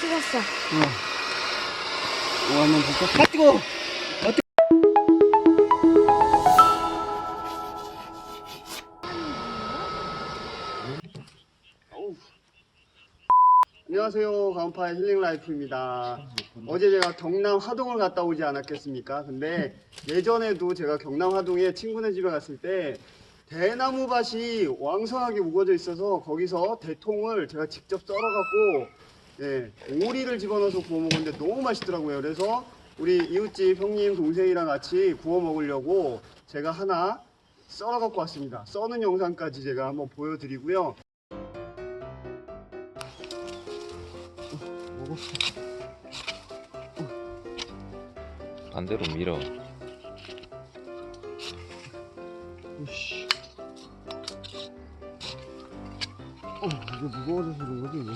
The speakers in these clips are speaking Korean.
찍었어. 어. 어, 한번 볼까? 아, 뜨거! 아, 뜨 안녕하세요. 가온파의 힐링 라이프입니다. 어제 제가 경남 하동을 갔다 오지 않았겠습니까? 근데 예전에도 제가 경남 하동에 친구네 집에 갔을 때 대나무 밭이 왕성하게 우거져 있어서 거기서 대통을 제가 직접 썰어갖고 예, 오리를 집어넣어서 구워 먹었는데 너무 맛있더라고요. 그래서 우리 이웃집 형님 동생이랑 같이 구워 먹으려고 제가 하나 썰어 갖고 왔습니다. 써는 영상까지 제가 한번 보여드리고요. 반대로 밀어. 어, 이게 무거워져서 그런 거지, 이거.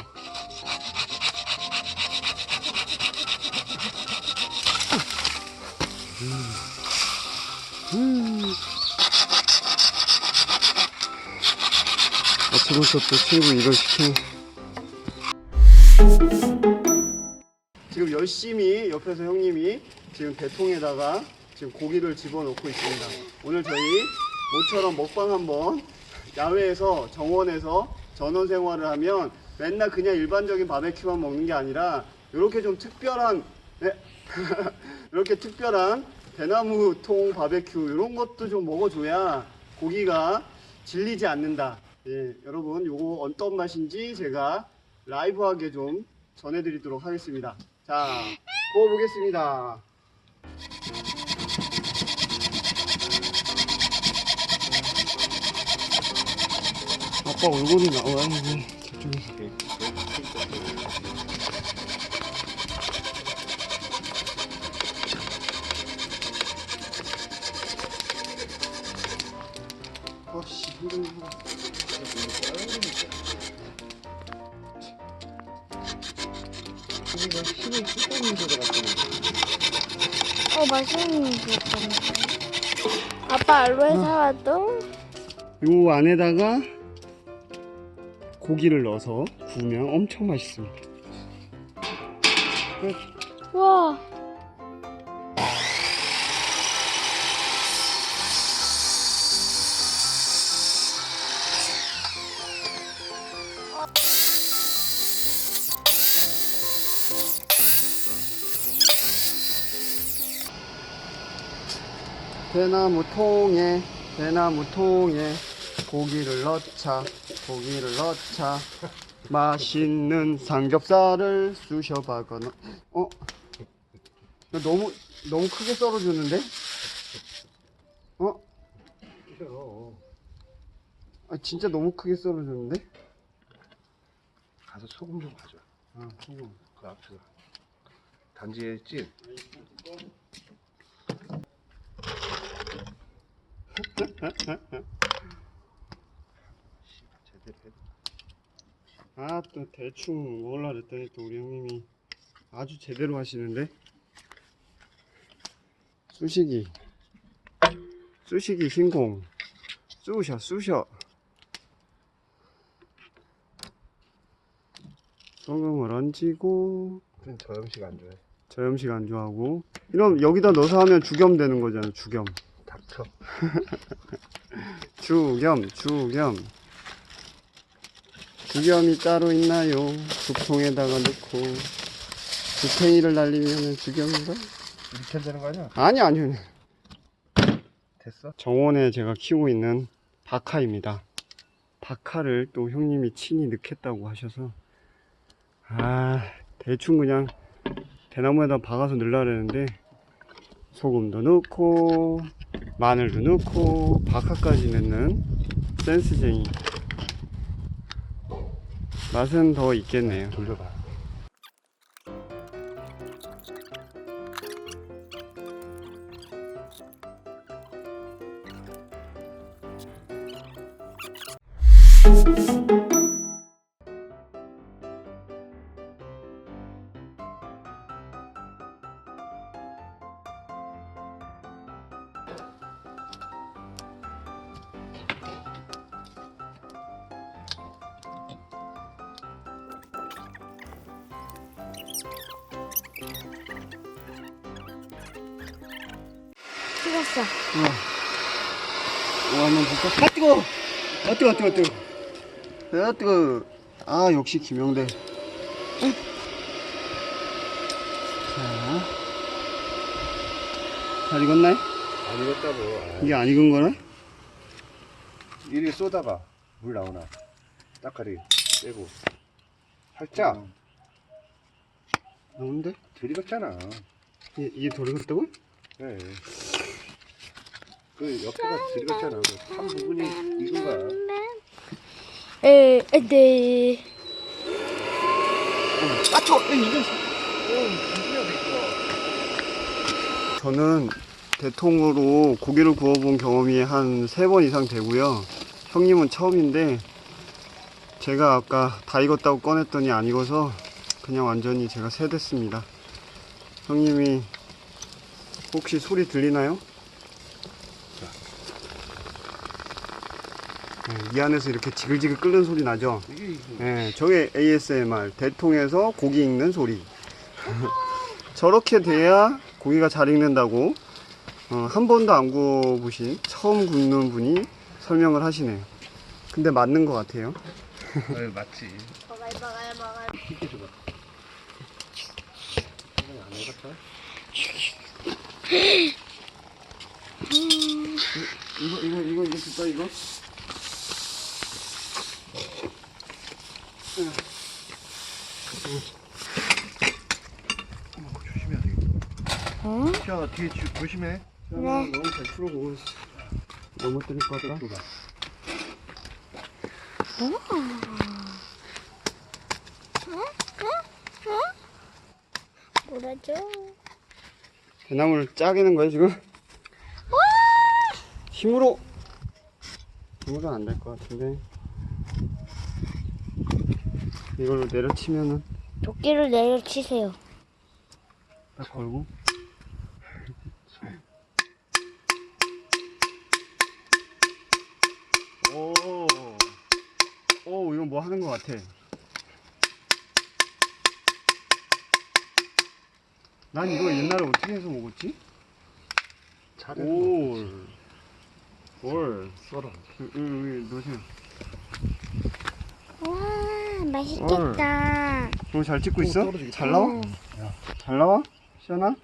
음. 아침부터 또 친구 이걸 시키는. 지금 열심히 옆에서 형님이 지금 대통에다가 지금 고기를 집어넣고 있습니다. 오늘 저희 모처럼 먹방 한번 야외에서 정원에서 전원 생활을 하면 맨날 그냥 일반적인 바베큐만 먹는 게 아니라 이렇게 좀 특별한 네? 이렇게 특별한 대나무 통 바베큐 이런 것도 좀 먹어줘야 고기가 질리지 않는다. 예, 여러분 요거 어떤 맛인지 제가 라이브하게 좀 전해드리도록 하겠습니다. 자, 구워보겠습니다. 아빠 얼굴이 나와야 돼. 저쪽에. 아씨, 힘들어. 고기가 힘이 쏟아지는 것 같아. 어, 맛있는 거 있잖아. 아빠 알로에 사와도 요 안에다가 고기를 넣어서 구우면 엄청 맛있습니다. 끝. 와. 대나무 통에 대나무 통에 고기를 넣자 고기를 넣자 맛있는 삼겹살을 쑤셔박거나 어? 너무 너무 크게 썰어주는데? 어? 아 진짜 너무 크게 썰어주는데? 가서 소금 좀 가져. 아 소금 그 앞에서 단지에 찜. 제대로 해. 아 또 대충 먹으려 그랬더니 또 우리 형님이 아주 제대로 하시는데? 쑤시기. 쑤시기 신공. 쑤셔 쑤셔. 소금을 얹히고 그냥 저 음식 안 좋아해. 저 음식 안 좋아하고. 이럼 여기다 넣어서 하면 죽염 되는 거잖아 죽 염 닥쳐. 죽염 죽염 죽염이 따로 있나요 죽통에다가 넣고 죽탱이를 날리면 죽염인가? 이렇게 되는 거 아니야? 아니 아니요 됐어? 정원에 제가 키우고 있는 박하입니다 박하를 또 형님이 친히 넣겠다고 하셔서 아 대충 그냥 대나무에다 박아서 넣으려 그랬는데 소금도 넣고 마늘도 넣고 박하까지 넣는 센스쟁이. 맛은 더 있겠네요. 돌려봐. 식었어. 어, 한번 볼까? 아, 뜨거! 아, 뜨거, 뜨거, 뜨거. 아, 뜨거. 아, 역시 김영대. 자. 잘 익었나요? 안 익었다고. 이게 안 익은 거네? 이리 쏘다가 물 나오나. 딱하리 빼고. 살짝 나오는데? 덜 익었잖아. 이, 이게 덜 익었다고? 네. 그 옆에가 덜 익었잖아. 그한 부분이 익은 거야. 에, 에, 네. 아, 뜨거! 익었어. 저는 대통으로 고기를 구워본 경험이 한 세 번 이상 되고요. 형님은 처음인데 제가 아까 다 익었다고 꺼냈더니 안 익어서 그냥 완전히 제가 세댔습니다. 형님이 혹시 소리 들리나요? 네, 이 안에서 이렇게 지글지글 끓는 소리 나죠? 네, 저게 ASMR 대통에서 고기 익는 소리. 저렇게 돼야 고기가 잘 익는다고 어, 한 번도 안 구워보신 처음 굽는 분이 설명을 하시네요. 근데 맞는 것 같아요. 네, 맞지. 먹어요, 먹어요, 먹어요. 익었어? 이거 이거 이거 이거 줄까 이거? 어, 조심해야 어? 자, 뒤에 주, 조심해. 네. 너무 잘 풀어보고 있어. 너무 뜨릴 것 같다. 줘봐. 뭐라죠? 대나무를 짜기는 거야 지금? 힘으로 힘으로 안 될 것 같은데 이걸로 내려치면은 도끼를 내려치세요. 딱 걸고 뭐 하는 것 같아 난 이거 옛날에 어떻게 해서 먹었지? 올. 올. 썰어. 여기, 여기 놓으세요. 와, 맛있겠다. 너무 잘 찍고 또 있어? 떨어지겠다. 잘 나와? 응. 잘 나와? 시연아?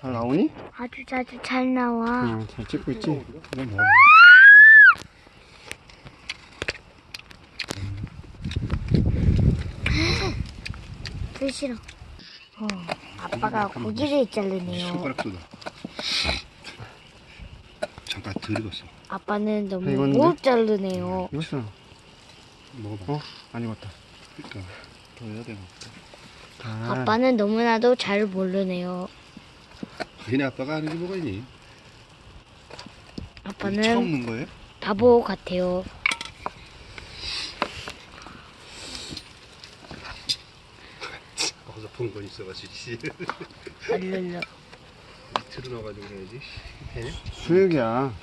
잘 나오니? 아주 아주 잘 나와. 응, 잘 찍고 있지? 뭐? 그 싫어. 어, 아빠가 고기를 자르네요. 손가락 쏟아. 잠깐 덜 익었어. 아빠는 너무 이건데? 못 자르네요. 이것은, 먹어봐. 어? 안 익었다. 그러니까 더 해야 되나? 아, 아빠는 너무나도 잘 모르네요. 얘네 아빠가 아는 게 뭐가 있니? 처음 아빠는 넣은 거예요? 바보 같아요. 본건 있어가지고 씨. 얼른. 밑으로 넣어가지고 해야지. 해? 수육이야.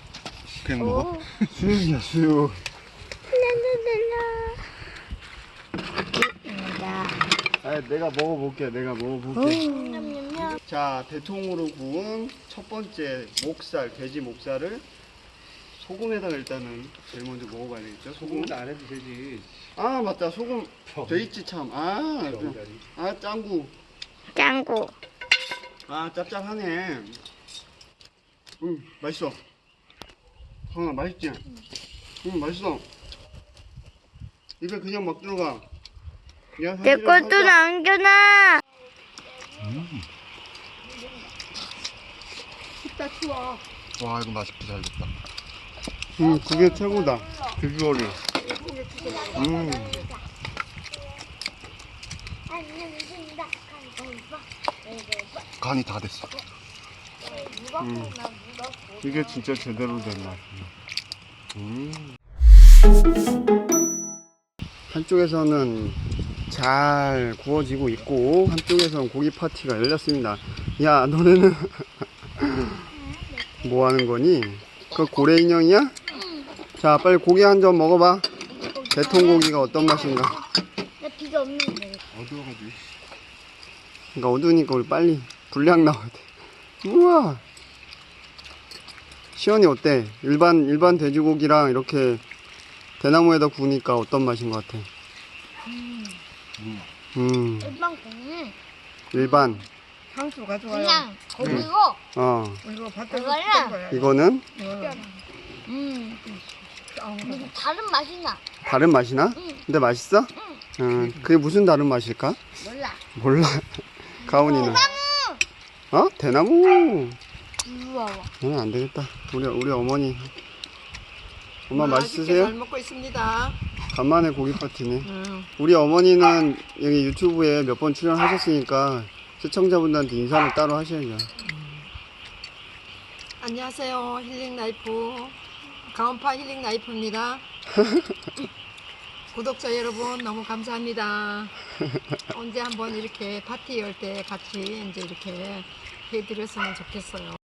그냥 오, 먹어? 수육이야, 수육. 아, 내가 먹어볼게, 내가 먹어볼게. 냠냠냠. 자, 대통으로 구운 첫 번째 목살, 돼지 목살을 소금에다가 일단은 제일 먼저 먹어봐야 되겠죠? 소금. 소금도 안 해도 되지. 아, 맞다. 소금 병. 돼 있지, 참. 아. 아, 짱구. 짱구. 아 짭짤하네 응 맛있어 성아 맛있지? 응 맛있어 입에 그냥 막 들어가 내 것도 남겨놔. 와 이거 맛있게 잘 됐다. 응 그게 최고다 비주얼이 음 간이 다 됐어. 음. 이게 진짜 제대로 된 맛이야 음. 한쪽에서는 잘 구워지고 있고 한쪽에서는 고기 파티가 열렸습니다 야 너네는 뭐 하는 거니? 그 고래 인형이야? 자 빨리 고기 한 점 먹어봐 대통고기가 어떤 맛인가 나 비가 없는데. 어두워가지고. 그러니까 어두우니까 우리 빨리 분량 나와야 돼 우와 시연이 어때? 일반 일반 돼지고기랑 이렇게 대나무에다 구우니까 어떤 맛인 것 같아? 음, 일반 고기는 일반. 향수가 좋아요. 그냥 고기고 어, 이거 밭에서 이거는 거야. 이거는 이거. 음 아, 근데 다른 맛이 나. 다른 맛이나? 응. 근데 맛있어? 음, 그게 무슨 다른 맛일까? 몰라. 몰라. 가온이는. 어? 대나무. 무서워. 응, 안 되겠다. 우리 우리 어머니. 엄마 맛있으세요? 잘 먹고 있습니다. 간만에 고기 파티네. 음. 우리 어머니는 여기 유튜브에 몇 번 출연하셨으니까 시청자분들한테 인사를 따로 하셔야죠. 안녕하세요. 힐링 라이프 가온파 힐링 라이프입니다. 구독자 여러분 너무 감사합니다. 언제 한번 이렇게 파티 열 때 같이 이제 이렇게 해드렸으면 좋겠어요.